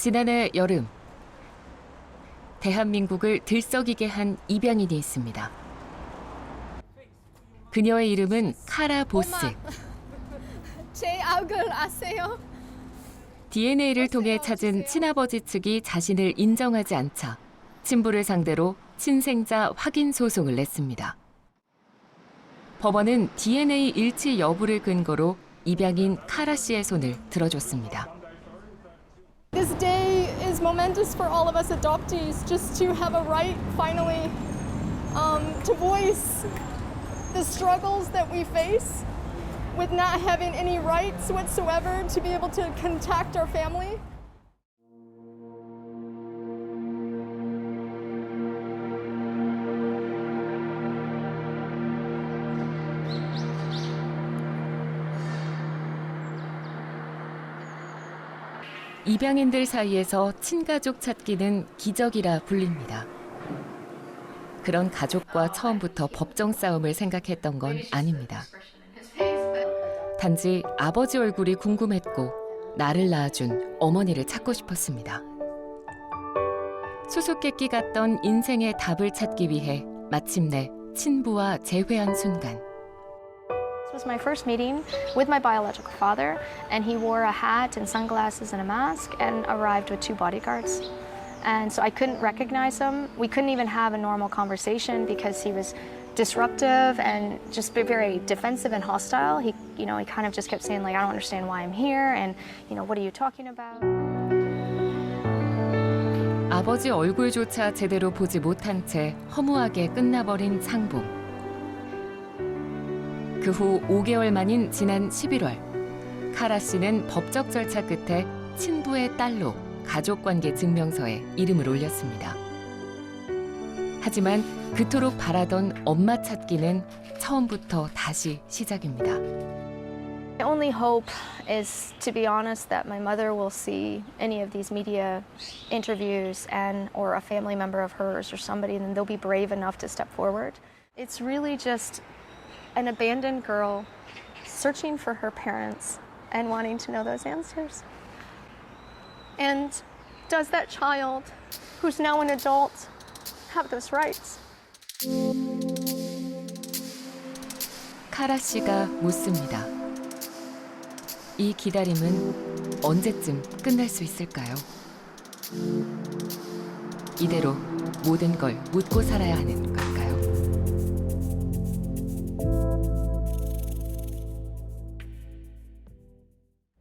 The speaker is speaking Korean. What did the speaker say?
지난해 여름 대한민국을 들썩이게 한 입양인이 있습니다. 그녀의 이름은 카라 보스. 제 얼굴 아세요? DNA를 통해 찾은 친아버지 측이 자신을 인정하지 않자 친부를 상대로 친생자 확인 소송을 냈습니다. 법원은 DNA 일치 여부를 근거로 입양인 카라 씨의 손을 들어줬습니다. This day is momentous for all of us adoptees just to have a right finally um, to voice the struggles that we face with not having any rights whatsoever to be able to contact our family. 입양인들 사이에서 친가족 찾기는 기적이라 불립니다. 그런 가족과 처음부터 법정 싸움을 생각했던 건 아닙니다. 단지 아버지 얼굴이 궁금했고 나를 낳아준 어머니를 찾고 싶었습니다. 수수께끼 같던 인생의 답을 찾기 위해 마침내 친부와 재회한 순간 was my first meeting with my biological father, and he wore a hat and sunglasses and a mask and arrived with two bodyguards. And so I couldn't recognize him. We couldn't even have a normal conversation because he was disruptive and just be very defensive and hostile. He, you know, he kind of just kept saying like, "I don't understand why I'm here," and you know, "What are you talking about?" 아버지 얼굴조차 제대로 보지 못한 채 허무하게 끝나버린 상봉. 그 후 5개월 만인 지난 11월, 카라 씨는 법적 절차 끝에 친부의 딸로 가족관계 증명서에 이름을 올렸습니다. 하지만 그토록 바라던 엄마 찾기는 처음부터 다시 시작입니다. My only hope is, to be honest, that my mother will see any of these media interviews and or a family member of hers or somebody, and they'll be brave enough to step forward. It's really just an abandoned girl searching for her parents and wanting to know those answers. And does that child, who's now an adult, have those rights? 카라 씨가 묻습니다. 이 기다림은 언제쯤 끝날 수 있을까요? 이대로 모든 걸 묻고 살아야 하는 걸까요?